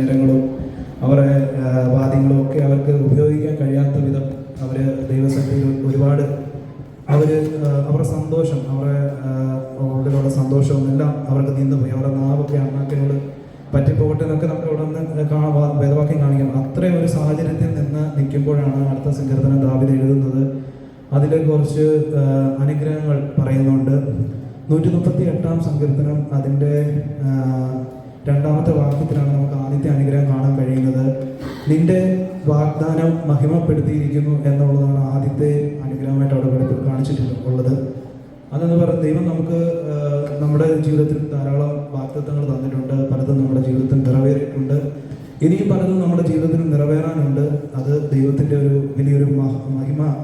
നിരങ്ങളും അവരുടെ വാദ്യങ്ങളും ഒക്കെ അവർക്ക് ഉപയോഗിക്കാൻ കഴിയാത്ത വിധം അവർ ദൈവസന്നിധിയിൽ ഒരുപാട് അവർ അവരുടെ സന്തോഷം അവരുടെ ഉള്ളിലുള്ള സന്തോഷവും എല്ലാം അവർക്ക് നിന്നുപോയി. അവരുടെ നാവൊക്കെ അണ്ണാക്കിനോട് പറ്റിപ്പോകട്ടെ എന്നൊക്കെ നമുക്ക് ഇവിടെ നിന്ന് കാണാൻ ഭേദവാക്യം കാണിക്കാം. അത്രയും ഒരു സാഹചര്യത്തിൽ നിന്ന് നിൽക്കുമ്പോഴാണ് അടുത്ത സങ്കീർത്തനം ദാവിദ് എഴുതുന്നത്. അതിൽ കുറച്ച് അനുഗ്രഹങ്ങൾ പറയുന്നുണ്ട്. നൂറ്റി മുപ്പത്തി എട്ടാം സങ്കീർത്തനം അതിന്റെ രണ്ടാമത്തെ വാക്യത്തിലാണ് നമുക്ക് ആദ്യത്തെ അനുഗ്രഹം കാണാൻ കഴിയുന്നത്. നിന്റെ വാഗ്ദാനം മഹിമപ്പെടുത്തിയിരിക്കുന്നു എന്നുള്ളതാണ് ആദ്യത്തെ അനുഗ്രഹമായിട്ട് അവിടെ കാണിച്ചിട്ടുണ്ട് കാണിച്ചിട്ടുള്ളത്. അതെന്ന് പറയുന്നത് ദൈവം നമുക്ക് നമ്മുടെ ജീവിതത്തിൽ ധാരാളം വാഗ്ദത്തങ്ങൾ തന്നിട്ടുണ്ട്. പലതും നമ്മുടെ ജീവിതത്തിൽ നിറവേറിയിട്ടുണ്ട്. ഇനിയും പലതും നമ്മുടെ ജീവിതത്തിൽ നിറവേറാനുണ്ട്. അത് ദൈവത്തിന്റെ ഒരു വലിയൊരു മഹ- മഹിമ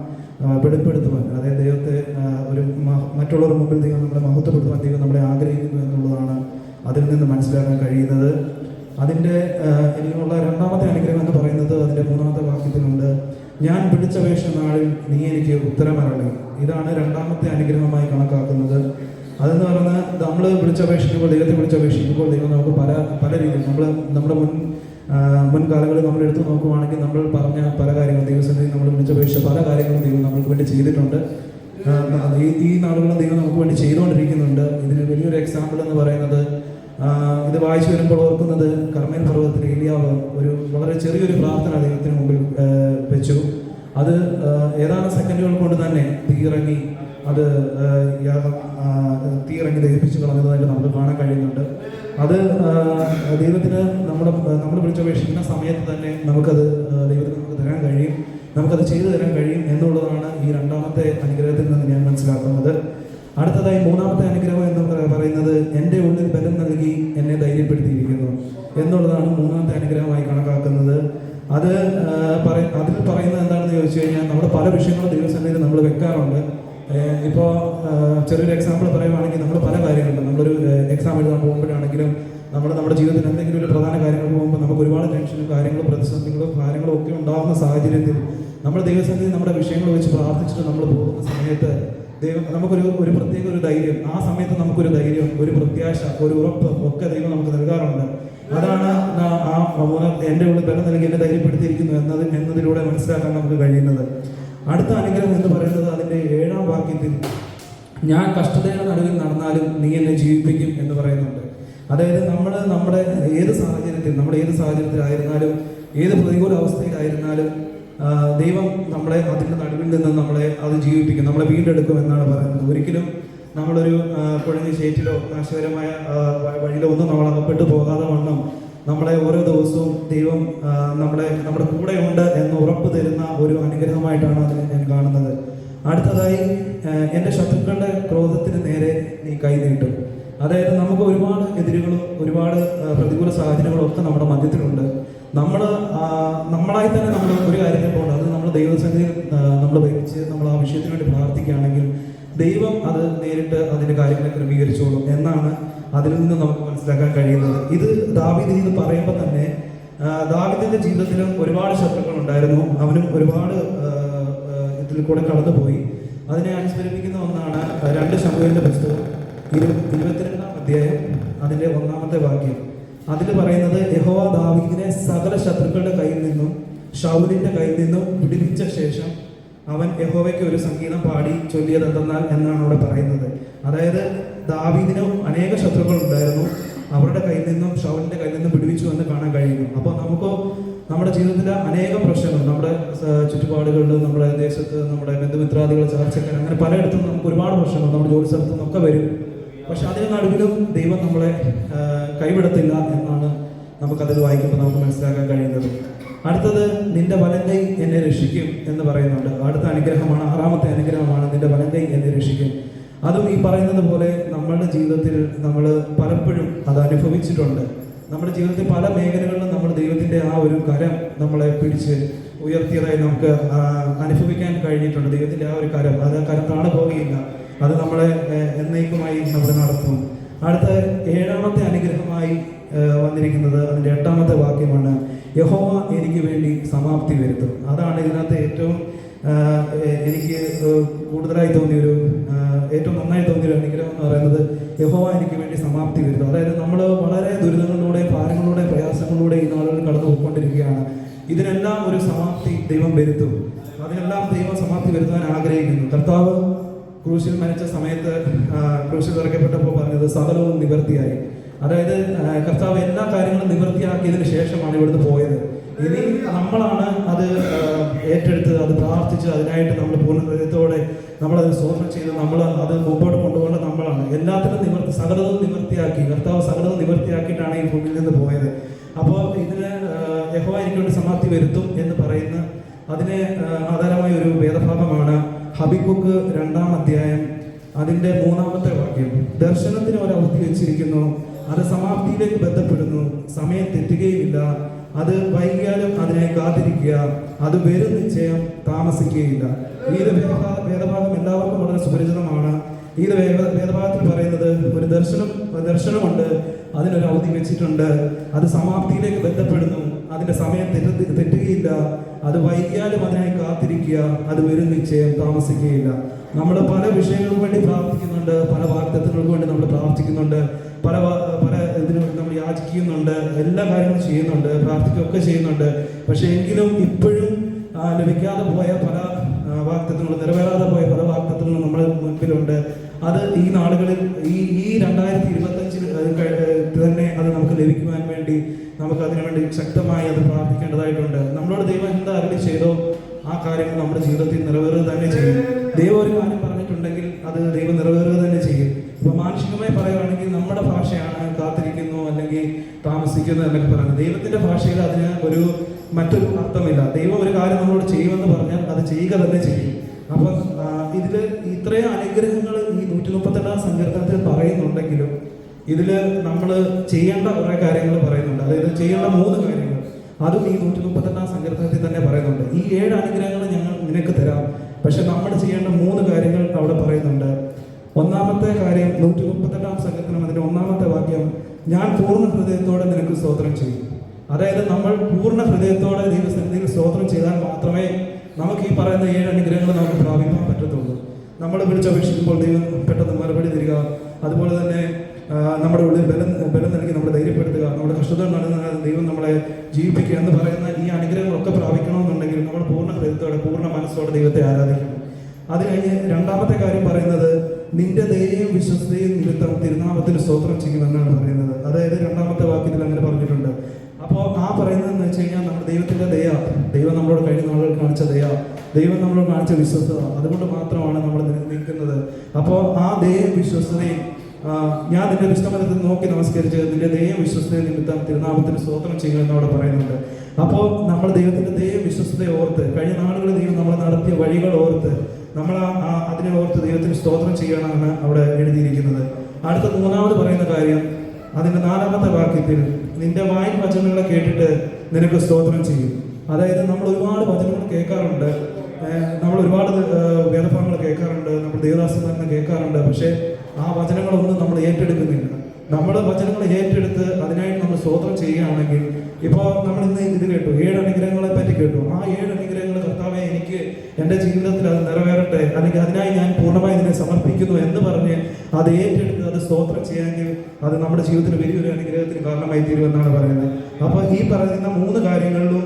വെളിപ്പെടുത്തുവാൻ അതായത് ദൈവത്തെ ഒരു മ- മറ്റുള്ളവരുടെ മുമ്പിൽ ദൈവം നമ്മളെ മഹത്വപ്പെടുത്തുവാൻ ദൈവം നമ്മളെ ആഗ്രഹിക്കുന്നു എന്നുള്ളതാണ് അതിൽ നിന്ന് മനസ്സിലാക്കാൻ കഴിയുന്നത്. അതിന്റെ ഇനിയുള്ള രണ്ടാമത്തെ അനുഗ്രഹം എന്ന് പറയുന്നത് അതിന്റെ മൂന്നാമത്തെ വാക്യത്തിലുണ്ട്. ഞാൻ പിടിച്ചപേക്ഷ നാളിൽ നീ എനിക്ക് ഉത്തരമരളി. ഇതാണ് രണ്ടാമത്തെ അനുഗ്രഹമായി കണക്കാക്കുന്നത്. അതെന്ന് പറഞ്ഞാൽ നമ്മൾ വിളിച്ചപേക്ഷിക്കുമ്പോൾ ദൈവത്തെ വിളിച്ചപേക്ഷിക്കുമ്പോൾ ദൈവം നമുക്ക് പല പല രീതിയിൽ നമ്മൾ നമ്മുടെ മുൻ മുൻകാലങ്ങളിൽ നമ്മൾ എടുത്തു നോക്കുവാണെങ്കിൽ നമ്മൾ പറഞ്ഞ പല കാര്യങ്ങളും ദൈവസന്നിധി നമ്മൾ വിളിച്ചപേക്ഷിച്ച പല കാര്യങ്ങളും ദൈവം നമ്മൾക്ക് വേണ്ടി ചെയ്തിട്ടുണ്ട്. ഈ നാളുകളും ദൈവം നമുക്ക് വേണ്ടി ചെയ്തുകൊണ്ടിരിക്കുന്നുണ്ട്. ഇതിന് വലിയൊരു എക്സാമ്പിൾ എന്ന് പറയുന്നത് ഇത് വായിച്ചു വരുമ്പോൾ ഓർക്കുന്നത് കർമ്മേൻ പർവതത്തിൽ ഏലിയാവ് ഒരു വളരെ ചെറിയൊരു പ്രാർത്ഥന ദൈവത്തിന് മുമ്പിൽ വെച്ചു. അത് ഏതാനും സെക്കൻഡുകൾ കൊണ്ട് തന്നെ തീയിറങ്ങി അത് തീയിറങ്ങി ദഹിപ്പിച്ചു കളഞ്ഞതായിട്ട് നമുക്ക് കാണാൻ കഴിയുന്നുണ്ട്. അത് ദൈവത്തിന് നമ്മുടെ നമ്മൾ വിളിച്ചപേക്ഷിക്കുന്ന സമയത്ത് തന്നെ നമുക്കത് ദൈവത്തിന് നമുക്ക് തരാൻ കഴിയും. നമുക്കത് ചെയ്തു തരാൻ കഴിയും എന്നുള്ളതാണ് ഈ രണ്ടാമത്തെ അനുഗ്രഹത്തിൽ നിന്ന് ഞാൻ മനസ്സിലാക്കുന്നത്. അടുത്തതായി മൂന്നാമത്തെ അനുഗ്രഹം എന്റെ ഉള്ളിൽ ബലം നൽകി എന്നെ ധൈര്യപ്പെടുത്തിയിരിക്കുന്നു എന്നുള്ളതാണ് മൂന്നാമത്തെ അനുഗ്രഹമായി കണക്കാക്കുന്നത്. അത് പറയ പറ- അതിൽ പറയുന്നത് എന്താണെന്ന് ചോദിച്ചു കഴിഞ്ഞാൽ നമ്മുടെ പല വിഷയങ്ങളും ദൈവസന്നിധിയിൽ നമ്മൾ വെക്കാറുണ്ട്. ഇപ്പോൾ ചെറിയൊരു എക്സാമ്പിൾ പറയുവാണെങ്കിൽ നമ്മൾ പല കാര്യങ്ങളുണ്ട്. നമ്മളൊരു എക്സാം എഴുതാൻ പോകുമ്പോഴാണെങ്കിലും നമ്മൾ നമ്മുടെ ജീവിതത്തിൽ എന്തെങ്കിലും ഒരു പ്രധാന കാര്യങ്ങൾ പോകുമ്പോൾ നമുക്ക് ഒരുപാട് ടെൻഷനും കാര്യങ്ങളും പ്രതിസന്ധികളും കാര്യങ്ങളും ഒക്കെ ഉണ്ടാകുന്ന സാഹചര്യത്തിൽ നമ്മൾ ദൈവസന്നിധി നമ്മുടെ വിഷയങ്ങൾ വെച്ച് പ്രാർത്ഥിച്ചിട്ട് നമ്മൾ പോകുന്ന സമയത്ത് ദൈവം നമുക്കൊരു ഒരു പ്രത്യേക ഒരു ധൈര്യം. ആ സമയത്ത് നമുക്കൊരു ധൈര്യം ഒരു പ്രത്യാശ ഒരു ഉറപ്പ് ഒക്കെ ദൈവം നമുക്ക് നൽകാറുണ്ട്. അതാണ് ആ- എന്റെ ഉള്ളിൽ ബലം നൽകി എന്നെ ധൈര്യപ്പെടുത്തിയിരിക്കുന്നു എന്നത് എന്നതിലൂടെ മനസ്സിലാക്കാൻ നമുക്ക് കഴിയുന്നത്. അടുത്ത അനുഗ്രഹം എന്ന് പറയുന്നത് അതിന്റെ ഏഴാം വാക്യത്തിൽ ഞാൻ കഷ്ടതയുടെ നടുവിൽ നടന്നാലും നീ എന്നെ ജീവിപ്പിക്കും എന്ന് പറയുന്നുണ്ട്. അതായത് നമ്മൾ നമ്മുടെ ഏത് സാഹചര്യത്തിൽ നമ്മുടെ ഏത് സാഹചര്യത്തിലായിരുന്നാലും ഏത് പ്രതികൂല അവസ്ഥയിലായിരുന്നാലും ദൈവം നമ്മളെ അതിന്റെ നടുവിൽ നിന്ന് നമ്മളെ അത് ജീവിപ്പിക്കും നമ്മളെ വീണ്ടെടുക്കും എന്നാണ് പറയുന്നത്. ഒരിക്കലും നമ്മളൊരു കുഴഞ്ഞ ചേറ്റിലോ നാശകരമായ വഴിയിലോ ഒന്നും നമ്മൾ അകപ്പെട്ടു പോകാതെ വണ്ണം നമ്മളെ ഓരോ ദിവസവും ദൈവം നമ്മളെ നമ്മുടെ കൂടെ ഉണ്ട് എന്ന് ഉറപ്പ് തരുന്ന ഒരു അനുഗ്രഹമായിട്ടാണ് അതിനെ ഞാൻ കാണുന്നത്. അടുത്തതായി എന്റെ ശത്രുക്കളുടെ ക്രോധത്തിന് നേരെ നീ കൈ നീട്ടും. അതായത് നമുക്ക് ഒരുപാട് എതിരുകളും ഒരുപാട് പ്രതികൂല സാഹചര്യങ്ങളും ഒക്കെ നമ്മുടെ മധ്യത്തിലുണ്ട്. അത് നമ്മൾ ഭരിച്ച് നമ്മൾ ആ വിഷയത്തിന് വേണ്ടി പ്രാർത്ഥിക്കുകയാണെങ്കിൽ ദൈവം അത് നേരിട്ട് അതിന്റെ കാര്യങ്ങളെ ക്രമീകരിച്ചോളും എന്നാണ് അതിൽ നിന്ന് നമുക്ക് മനസ്സിലാക്കാൻ കഴിയുന്നത്. ഇത് ദാവിദ് എന്ന് പറയുമ്പോൾ തന്നെ ദാവിദിന്റെ ജീവിതത്തിലും ഒരുപാട് ശത്രുക്കൾ ഉണ്ടായിരുന്നു. അവനും ഒരുപാട് ഇതിൽ കൂടെ കടന്നുപോയി. അതിനെ അനുസ്മരിപ്പിക്കുന്ന ഒന്നാണ് രണ്ട് ശമ്പുവിന്റെ പുസ്തകം ഇരു ഇരുപത്തിരണ്ടാം അധ്യായം അതിന്റെ ഒന്നാമത്തെ വാക്യം. അതിൽ പറയുന്നത് യഹോവ ദാവീദിനെ സകല ശത്രുക്കളുടെ കയ്യിൽ നിന്നും ഷൗലിന്റെ കയ്യിൽ നിന്നും വിടുവിച്ച ശേഷം അവൻ യഹോവയ്ക്ക് ഒരു സംഗീതം പാടി ചൊല്ലിയത് എന്തെന്നാൽ എന്നാണ് അവിടെ പറയുന്നത്. അതായത് ദാവീദിനും അനേക ശത്രുക്കൾ ഉണ്ടായിരുന്നു. അവരുടെ കയ്യിൽ നിന്നും ഷൗലിന്റെ കയ്യിൽ നിന്നും വിടുവിച്ചു എന്ന് കാണാൻ കഴിയുന്നു. അപ്പോൾ നമുക്ക് നമ്മുടെ ജീവിതത്തിലെ അനേക പ്രശ്നങ്ങൾ നമ്മുടെ ചുറ്റുപാടുകളിലും നമ്മുടെ ദേശത്ത് നമ്മുടെ ബന്ധുമിത്രാദികൾ ചർച്ചക്കാർ അങ്ങനെ പലയിടത്തും നമുക്ക് ഒരുപാട് പ്രശ്നങ്ങൾ നമ്മുടെ ജോലി സ്ഥലത്തു നിന്നൊക്കെ വരും. പക്ഷെ അതിന് നടുവിലും ദൈവം നമ്മളെ കൈവിടത്തില്ല എന്നാണ് നമുക്കതിൽ വായിക്കുമ്പോൾ നമുക്ക് മനസ്സിലാക്കാൻ കഴിയുന്നത്. അടുത്തത് നിന്റെ വലങ്കൈ എന്നെ രക്ഷിക്കും എന്ന് പറയുന്നുണ്ട്. അടുത്ത അനുഗ്രഹമാണ് ആറാമത്തെ അനുഗ്രഹമാണ് നിന്റെ വലങ്കൈ എന്നെ രക്ഷിക്കും അതും ഈ പറയുന്നത് പോലെ നമ്മളുടെ ജീവിതത്തിൽ നമ്മൾ പലപ്പോഴും അത് അനുഭവിച്ചിട്ടുണ്ട്. നമ്മുടെ ജീവിതത്തിൽ പല മേഖലകളിലും നമ്മൾ ദൈവത്തിന്റെ ആ ഒരു കരം നമ്മളെ പിടിച്ച് ഉയർത്തിയതായി നമുക്ക് അനുഭവിക്കാൻ കഴിഞ്ഞിട്ടുണ്ട്. ദൈവത്തിന്റെ ആ ഒരു കരം അത് കരം താണു പോവുകയില്ല അത് നമ്മളെ എന്നേക്കുമായി നമ്മൾ നടത്തും. അടുത്ത ഏഴാമത്തെ അനുഗ്രഹമായി വന്നിരിക്കുന്നത് അതിന്റെ എട്ടാമത്തെ വാക്യമാണ് യഹോവ എനിക്ക് വേണ്ടി സമാപ്തി വരുത്തും. അതാണ് ഇതിനകത്ത് ഏറ്റവും എനിക്ക് കൂടുതലായി തോന്നിയൊരു ഏറ്റവും നന്നായി തോന്നിയൊരു അനുഗ്രഹം എന്ന് പറയുന്നത് യഹോവ എനിക്ക് വേണ്ടി സമാപ്തി വരുത്തും. അതായത് നമ്മൾ വളരെ ദുരിതങ്ങളിലൂടെ ഭാരങ്ങളിലൂടെ പ്രയാസങ്ങളിലൂടെ ഈ നാളുകൾ കടന്നു പോയിക്കൊണ്ടിരിക്കുകയാണ് ഇതിനെല്ലാം ഒരു സമാപ്തി ദൈവം വരുത്തും. അതിനെല്ലാം ദൈവം സമാപ്തി വരുത്താൻ ആഗ്രഹിക്കുന്നു. കർത്താവ് ക്രൂശിൽ മരിച്ച സമയത്ത് ക്രൂശിൽ ഇറക്കപ്പെട്ടപ്പോൾ പറഞ്ഞത് സകലവും നിവർത്തിയായി. അതായത് കർത്താവ് എല്ലാ കാര്യങ്ങളും നിവൃത്തിയാക്കിയതിന് ശേഷമാണ് ഇവിടുന്ന് പോയത്. ഇനി നമ്മളാണ് അത് ഏറ്റെടുത്ത് അത് പ്രാർത്ഥിച്ച് അതിനായിട്ട് നമ്മൾ പൂർണ ഹൃദയത്തോടെ നമ്മളത് സ്വതന്ത്രം ചെയ്ത് നമ്മൾ അത് മുമ്പോട്ട് കൊണ്ടുപോകേണ്ട നമ്മളാണ്. എല്ലാത്തിനും നിവർത്തി സകലതും നിവർത്തിയാക്കി കർത്താവ് സകലതും നിവർത്തിയാക്കിയിട്ടാണ് ഈ ഭൂമിയിൽ നിന്ന് പോയത്. അപ്പോൾ ഇതിന് യഹോ എനിക്കൊരു സമാപ്തി വരുത്തും എന്ന് പറയുന്ന അതിനെ ആധാരമായ ഒരു വേദഭാഗമാണ് ഹബിക്കുക്ക് രണ്ടാം അധ്യായം അതിന്റെ മൂന്നാമത്തെ വാക്യം. ദർശനത്തിന് ഒരു അവധി വെച്ചിരിക്കുന്നു. അത് സമാപ്തിയിലേക്ക് ബന്ധപ്പെടുന്നു. സമയം തെറ്റുകയുമില്ല. അത് വൈകിയാലും അതിനായി കാത്തിരിക്കുക. അത് വരും നിശ്ചയം താമസിക്കുകയില്ല. ഈ ഭേദഭാഗം എല്ലാവർക്കും വളരെ സുപരിചിതമാണ്. ഈ ഭേദഭാഗത്തിൽ പറയുന്നത് ഒരു ദർശനം ദർശനമുണ്ട്. അതിനൊരു അവധി വെച്ചിട്ടുണ്ട്. അത് സമാപ്തിയിലേക്ക് ബന്ധപ്പെടുന്നു. അതിന്റെ സമയം തെറ്റ തെറ്റുകയില്ല. അത് വൈകിയാലും അതിനായി കാത്തിരിക്കുക. അത് വരും നിശ്ചയം താമസിക്കുകയില്ല. നമ്മൾ പല വിഷയങ്ങൾക്ക് വേണ്ടി പ്രാർത്ഥിക്കുന്നുണ്ട്. പല വാഗ്ദത്തങ്ങൾക്ക് വേണ്ടി നമ്മൾ പ്രാർത്ഥിക്കുന്നുണ്ട്. പല പല ഇതിനു വേണ്ടി നമ്മൾ യാചിക്കുന്നുണ്ട്. എല്ലാ കാര്യങ്ങളും ചെയ്യുന്നുണ്ട്. പ്രാർത്ഥിക്കുകയൊക്കെ ചെയ്യുന്നുണ്ട്. പക്ഷെ എങ്കിലും ഇപ്പോഴും ലഭിക്കാതെ പോയ പല വാക്തത്വങ്ങളും നിറവേറാതെ പോയ പല വാക്തത്വങ്ങളും നമ്മുടെ മുൻപിലുണ്ട്. അത് ഈ നാളുകളിൽ ഈ ഈ രണ്ടായിരത്തി ഇരുപത്തഞ്ചിൽ തന്നെ അത് നമുക്ക് ലഭിക്കുവാൻ വേണ്ടി നമുക്ക് അതിനുവേണ്ടി ശക്തമായി അത് പ്രാർത്ഥിക്കേണ്ടതായിട്ടുണ്ട്. നമ്മളോട് ദൈവം എന്താ അരളി ചെയ്തോ ആ കാര്യങ്ങൾ നമ്മുടെ ജീവിതത്തിൽ നിറവേറുക തന്നെ ചെയ്യും. ദൈവം ഒരു കാര്യം പറഞ്ഞിട്ടുണ്ടെങ്കിൽ അത് ദൈവം നിറവേറുക തന്നെ ചെയ്യും. ഇപ്പൊ മാനുഷികമായി പറയുകയാണെങ്കിൽ നമ്മുടെ ഭാഷയാണ് കാത്തിരിക്കുന്നു അല്ലെങ്കിൽ താമസിക്കുന്നു എന്നൊക്കെ പറയുന്നത്. ദൈവത്തിന്റെ ഭാഷയിൽ അതിന് ഒരു മറ്റൊരു അർത്ഥമില്ല. ദൈവം ഒരു കാര്യം നമ്മളോട് ചെയ്യുമെന്ന് പറഞ്ഞാൽ അത് ചെയ്യുക തന്നെ ചെയ്യും. അപ്പം ഇതിൽ ഇത്രയും അനുഗ്രഹങ്ങൾ ഈ നൂറ്റി മുപ്പത്തെട്ടാം സങ്കീർത്തനത്തിൽ പറയുന്നുണ്ടെങ്കിലും ഇതിൽ നമ്മൾ ചെയ്യേണ്ട കുറെ കാര്യങ്ങൾ പറയുന്നുണ്ട്. അതായത് ചെയ്യേണ്ട മൂന്ന് കാര്യങ്ങൾ അതും ഈ നൂറ്റി മുപ്പത്തെട്ടാം സങ്കീർത്തനത്തിൽ തന്നെ പറയുന്നുണ്ട്. ഈ ഏഴ് അനുഗ്രഹങ്ങൾ ഞങ്ങൾ നിനക്ക് തരാം. പക്ഷെ നമ്മൾ ചെയ്യേണ്ട മൂന്ന് കാര്യങ്ങൾ അവിടെ പറയുന്നുണ്ട്. ഒന്നാമത്തെ കാര്യം നൂറ്റി മുപ്പത്തെട്ടാം സങ്കീർത്തനം അതിന്റെ ഒന്നാമത്തെ വാക്യം ഞാൻ പൂർണ ഹൃദയത്തോടെ നിനക്ക് സ്തോത്രം ചെയ്യും. അതായത് നമ്മൾ പൂർണ ഹൃദയത്തോടെ ദൈവസന്നിധിയിൽ സ്തോത്രം ചെയ്താൽ മാത്രമേ നമുക്ക് ഈ പറയുന്ന ഏഴ് അനുഗ്രഹങ്ങൾ നമുക്ക് പ്രാപിക്കാൻ പറ്റത്തുള്ളൂ. നമ്മൾ വിളിച്ചപേക്ഷിക്കുമ്പോൾ ദൈവം പെട്ടെന്ന് മറുപടി തരിക. അതുപോലെ തന്നെ നമ്മുടെ ഉള്ളിൽ ബലം ബലം നൽകി നമ്മളെ ധൈര്യപ്പെടുത്തുക. നമ്മുടെ കഷ്ടത നടന്ന ദൈവം നമ്മളെ ജീവിപ്പിക്കുക എന്ന് പറയുന്ന ഈ അനുഗ്രഹങ്ങളൊക്കെ പ്രാപിക്കണമെന്നുണ്ടെങ്കിൽ നമ്മൾ പൂർണ ഹൃദയത്തോടെ പൂർണ മനസ്സോടെ ദൈവത്തെ ആരാധിക്കണം. അത് കഴിഞ്ഞ് രണ്ടാമത്തെ കാര്യം പറയുന്നത് നിന്റെ ദയയും വിശ്വസ്തയും നിമിത്തം തിരുനാമത്തിന് സ്തോത്രം ചെയ്യുമെന്നാണ് പറയുന്നത്. അതായത് രണ്ടാമത്തെ വാക്യത്തിൽ അങ്ങനെ പറഞ്ഞിട്ടുണ്ട്. അപ്പോൾ ആ പറയുന്നതെന്ന് വെച്ച് കഴിഞ്ഞാൽ നമ്മുടെ ദൈവത്തിന്റെ ദയ ദൈവം നമ്മളോട് കഴിഞ്ഞ നാളുകൾ കാണിച്ച ദയ ദൈവം നമ്മളോട് കാണിച്ച വിശ്വസ്തത അതുകൊണ്ട് നിൽക്കുന്നത്. അപ്പോൾ ആ ദയയും വിശ്വസ്തതയും ആ, ഞാൻ നിന്റെ വിശ്രമത്തിൽ നോക്കി നമസ്കരിച്ച് നിന്റെ ദൈവം വിശ്വസ്തയും നിമിത്തം തിരുനാമത്തിന് സ്തോത്രം ചെയ്യുമെന്ന് പറയുന്നുണ്ട്. അപ്പോൾ നമ്മൾ ദൈവത്തിന്റെ ദൈവം വിശ്വസ്തയെ ഓർത്ത് കഴിഞ്ഞ നാളുകളിൽ ദൈവം നമ്മൾ നടത്തിയ വഴികൾ ഓർത്ത് നമ്മൾ ആ- അതിനെ ഓർത്ത് ദൈവത്തിന് സ്തോത്രം ചെയ്യണമെന്ന് അവിടെ എഴുതിയിരിക്കുന്നത്. അടുത്ത മൂന്നാമത് പറയുന്ന കാര്യം അതിന്റെ നാലാമത്തെ വാക്യത്തിൽ നിന്റെ വായു വചനങ്ങളെ കേട്ടിട്ട് നിനക്ക് സ്തോത്രം ചെയ്യും. അതായത് നമ്മൾ ഒരുപാട് വചനങ്ങൾ കേൾക്കാറുണ്ട് നമ്മൾ ഒരുപാട് വേദഭാഗങ്ങൾ കേൾക്കാറുണ്ട് നമ്മൾ ദേവദാസന്മാരെ കേൾക്കാറുണ്ട് പക്ഷേ ആ വചനങ്ങളൊന്നും നമ്മൾ ഏറ്റെടുക്കുന്നില്ല. നമ്മൾ വചനങ്ങൾ ഏറ്റെടുത്ത് അതിനായിട്ട് നമ്മൾ സ്തോത്രം ചെയ്യുകയാണെങ്കിൽ ഇപ്പോൾ നമ്മൾ ഇന്ന് ഇത് കേട്ടു ഏഴ് അനുഗ്രഹങ്ങളെ പറ്റി കേട്ടു. ആ ഏഴ് അനുഗ്രഹങ്ങൾ കർത്താവെ എനിക്ക് എന്റെ ജീവിതത്തിൽ അത് നിറവേറട്ടെ അല്ലെങ്കിൽ അതിനായി ഞാൻ പൂർണമായി ഇതിനെ സമർപ്പിക്കുന്നു എന്ന് പറഞ്ഞ് അത് ഏറ്റെടുത്ത് അത് സ്തോത്രം ചെയ്യാമെങ്കിൽ അത് നമ്മുടെ ജീവിതത്തിൽ വലിയൊരു അനുഗ്രഹത്തിന് കാരണമായി തീരുമെന്നാണ് പറയുന്നത്. അപ്പോൾ ഈ പറയുന്ന മൂന്ന് കാര്യങ്ങളിലും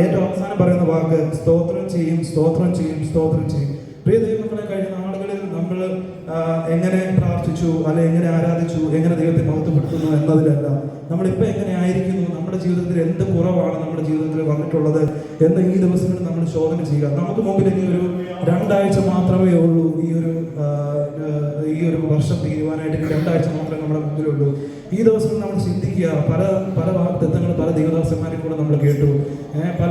ഏറ്റവും അവസാനം പറയുന്ന വാക്ക് സ്തോത്രം ചെയ്യും സ്തോത്രം ചെയ്യും സ്തോത്രം ചെയ്യും. പ്രിയ ദൈവങ്ങളെ കഴിഞ്ഞ നാളുകളിൽ നമ്മൾ എങ്ങനെ പ്രാർത്ഥിച്ചു അല്ലെ എങ്ങനെ ആരാധിച്ചു എങ്ങനെ ദൈവത്തെ മഹത്വപ്പെടുത്തുന്നു എന്നതിലല്ല നമ്മളിപ്പോൾ എങ്ങനെ ആയിരിക്കുന്നു നമ്മുടെ ജീവിതത്തിൽ എന്ത് കുറവാണ് നമ്മുടെ ജീവിതത്തിൽ വന്നിട്ടുള്ളത് എന്ന് ഈ ദിവസങ്ങളിൽ നമ്മൾ ശോധന ചെയ്യുക. നമുക്ക് മുമ്പിൽ ഇനി ഒരു രണ്ടാഴ്ച മാത്രമേ ഉള്ളൂ ഈ ഒരു ഈ ഒരു വർഷം തീരുവാനായിട്ട് രണ്ടാഴ്ച മാത്രമേ നമ്മുടെ മുമ്പിലുള്ളൂ. ഈ ദിവസങ്ങൾ നമ്മൾ ചിന്തിക്കുക പല പല വാഗ്ദത്തങ്ങൾ പല ദേവദാസന്മാരെ കൂടെ നമ്മൾ കേട്ടു. പല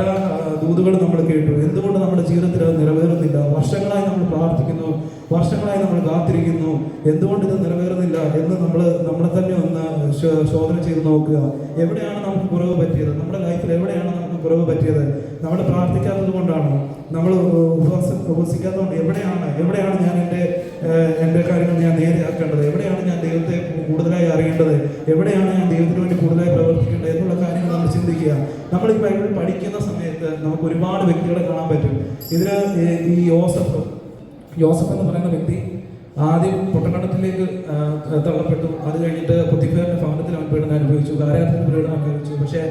ദൂതുകളും നമ്മൾ കേട്ടു. എന്തുകൊണ്ട് നമ്മുടെ ജീവിതത്തിൽ അത് നിറവേറുന്നില്ല വർഷങ്ങളായി നമ്മൾ പ്രാർത്ഥിക്കുന്നു വർഷങ്ങളായി നമ്മൾ കാത്തിരിക്കുന്നു. എന്തുകൊണ്ട് ഇത് നിറവേറുന്നില്ല എന്ന് നമ്മൾ നമ്മളെ തന്നെ ശോധന ചെയ്ത് നോക്കുക. എവിടെയാണ് നമുക്ക് കുറവ് പറ്റിയത്? നമ്മുടെ ലൈഫിൽ എവിടെയാണ് നമുക്ക് കുറവ് പറ്റിയത്? നമ്മൾ പ്രാർത്ഥിക്കാത്തത് കൊണ്ടാണോ? നമ്മൾ ഉപവാസ ഉപസിക്കാത്തതുകൊണ്ട് എവിടെയാണ് എവിടെയാണ് ഞാൻ എന്റെ എന്റെ കാര്യങ്ങൾ ഞാൻ നേരെയാക്കേണ്ടത്? എവിടെയാണ് ഞാൻ ദൈവത്തെ കൂടുതലായി അറിയേണ്ടത്? എവിടെയാണ് ഞാൻ ദൈവത്തിന് വേണ്ടി കൂടുതലായി പ്രവർത്തിക്കേണ്ടത്? എന്നുള്ള കാര്യങ്ങൾ നമ്മൾ ചിന്തിക്കുക. നമ്മൾ ഈ ബൈബിൾ പഠിക്കുന്ന സമയത്ത് നമുക്ക് ഒരുപാട് വ്യക്തികളെ കാണാൻ പറ്റും. ഇതിന് ഈ യോസഫ് യോസഫ് എന്ന് പറയുന്ന വ്യക്തി ആദ്യം പൊട്ടക്കടത്തിലേക്ക് തള്ളപ്പെട്ടു. അത് കഴിഞ്ഞിട്ട് കുത്തിക്കാരന്റെ ഭവനത്തിൽ അവൻ പീഡനം അനുഭവിച്ചു. കാരാഗ്രഹത്തിൽ പീഡനം അനുഭവിച്ചു. പക്ഷേ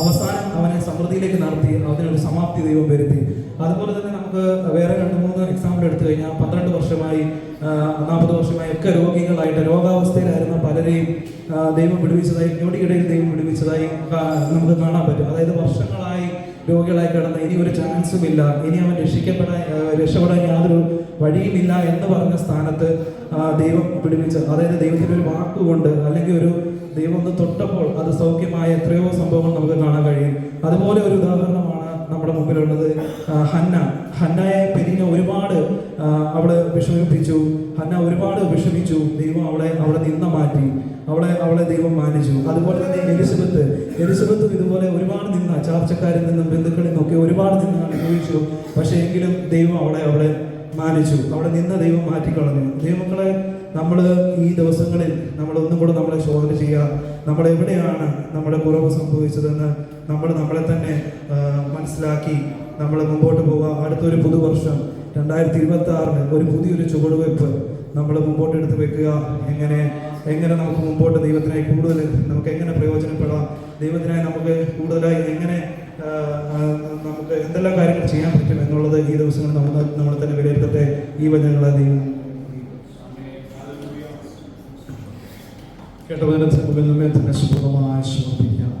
അവസാനം അവനെ സമൃദ്ധിയിലേക്ക് നടത്തി. അതിനൊരു സമാപ്തി ദൈവം വരുത്തി. അതുപോലെ തന്നെ നമുക്ക് വേറെ രണ്ട് മൂന്ന് എക്സാമ്പിൾ എടുത്തു കഴിഞ്ഞാൽ പന്ത്രണ്ട് വർഷമായി നാൽപ്പത് വർഷമായി ഒക്കെ രോഗികളായിട്ട് രോഗാവസ്ഥയിലായിരുന്ന പലരെയും ദൈവം വിടുവിച്ചതായി ഞൊടിയിടയിൽ ദൈവം വിടുവിച്ചതായി നമുക്ക് കാണാൻ പറ്റും. അതായത് വർഷങ്ങളായി രോഗികളായി കിടന്ന് ഇനി ഒരു ചാൻസും ഇല്ല. ഇനി അവൻ രക്ഷിക്കപ്പെടാൻ രക്ഷപ്പെടാൻ യാതൊരു വഴിയുമില്ല എന്ന് പറഞ്ഞ സ്ഥാനത്ത് ദൈവം പിടിപ്പിച്ച അതായത് ദൈവത്തിന്റെ ഒരു വാക്കുകൊണ്ട് അല്ലെങ്കിൽ ഒരു ദൈവം ഒന്ന് തൊട്ടപ്പോൾ അത് സൗഖ്യമായ എത്രയോ സംഭവങ്ങൾ നമുക്ക് കാണാൻ കഴിയും. അതുപോലെ ഒരു ഉദാഹരണമാണ് നമ്മുടെ മുമ്പിലുള്ളത്. ഹന്ന. ഹന്നയെ പെരിഞ്ഞ ഒരുപാട് അവൾ വിഷമിപ്പിച്ചു. ഹന്ന ഒരുപാട് വിഷമിച്ചു. ദൈവം അവളെ അവളെ നിന്ന മാറ്റി അവളെ അവളെ ദൈവം മാനിച്ചു. അതുപോലെ തന്നെ എലിസബത്ത്. എലിസബത്തും ഇതുപോലെ ഒരുപാട് നിന്ന ചാർച്ചക്കാരിൽ നിന്നും ബന്ധുക്കളിൽ നിന്നൊക്കെ ഒരുപാട് നിന്ന് അനുഭവിച്ചു പക്ഷേ എങ്കിലും ദൈവം അവളെ അവളെ മാനിച്ചു. അവിടെ നിന്ന ദൈവം മാറ്റിക്കളഞ്ഞു. ദൈവങ്ങളെ നമ്മൾ ഈ ദിവസങ്ങളിൽ നമ്മൾ ഒന്നും കൂടെ നമ്മളെ ശോധന ചെയ്യുക. നമ്മൾ എവിടെയാണ് നമ്മുടെ കുറവ് സംഭവിച്ചതെന്ന് നമ്മൾ നമ്മളെ തന്നെ മനസ്സിലാക്കി നമ്മൾ മുമ്പോട്ട് പോവുക. അടുത്തൊരു പുതുവർഷം രണ്ടായിരത്തി ഇരുപത്തി ആറിന് ഒരു പുതിയൊരു ചുവടുവെപ്പ് നമ്മൾ മുമ്പോട്ട് എടുത്ത് വെക്കുക. എങ്ങനെ എങ്ങനെ നമുക്ക് മുമ്പോട്ട് ദൈവത്തിനായി കൂടുതൽ നമുക്ക് എങ്ങനെ പ്രയോജനപ്പെടാം? ദൈവത്തിനായി നമുക്ക് കൂടുതലായി എങ്ങനെ നമുക്ക് എന്തെല്ലാം കാര്യങ്ങൾ ചെയ്യാൻ പറ്റും എന്നുള്ളത് ഈ ദിവസങ്ങളിൽ നമ്മൾ നമ്മൾ തന്നെ വിലയിരുത്തട്ടെ. ഈ വചനങ്ങളെ ദൈവം കേട്ടവചനത്തിന് മുമ്പിൽ നമ്മെ തന്നെ സുഖമായി സമർപ്പിക്കാം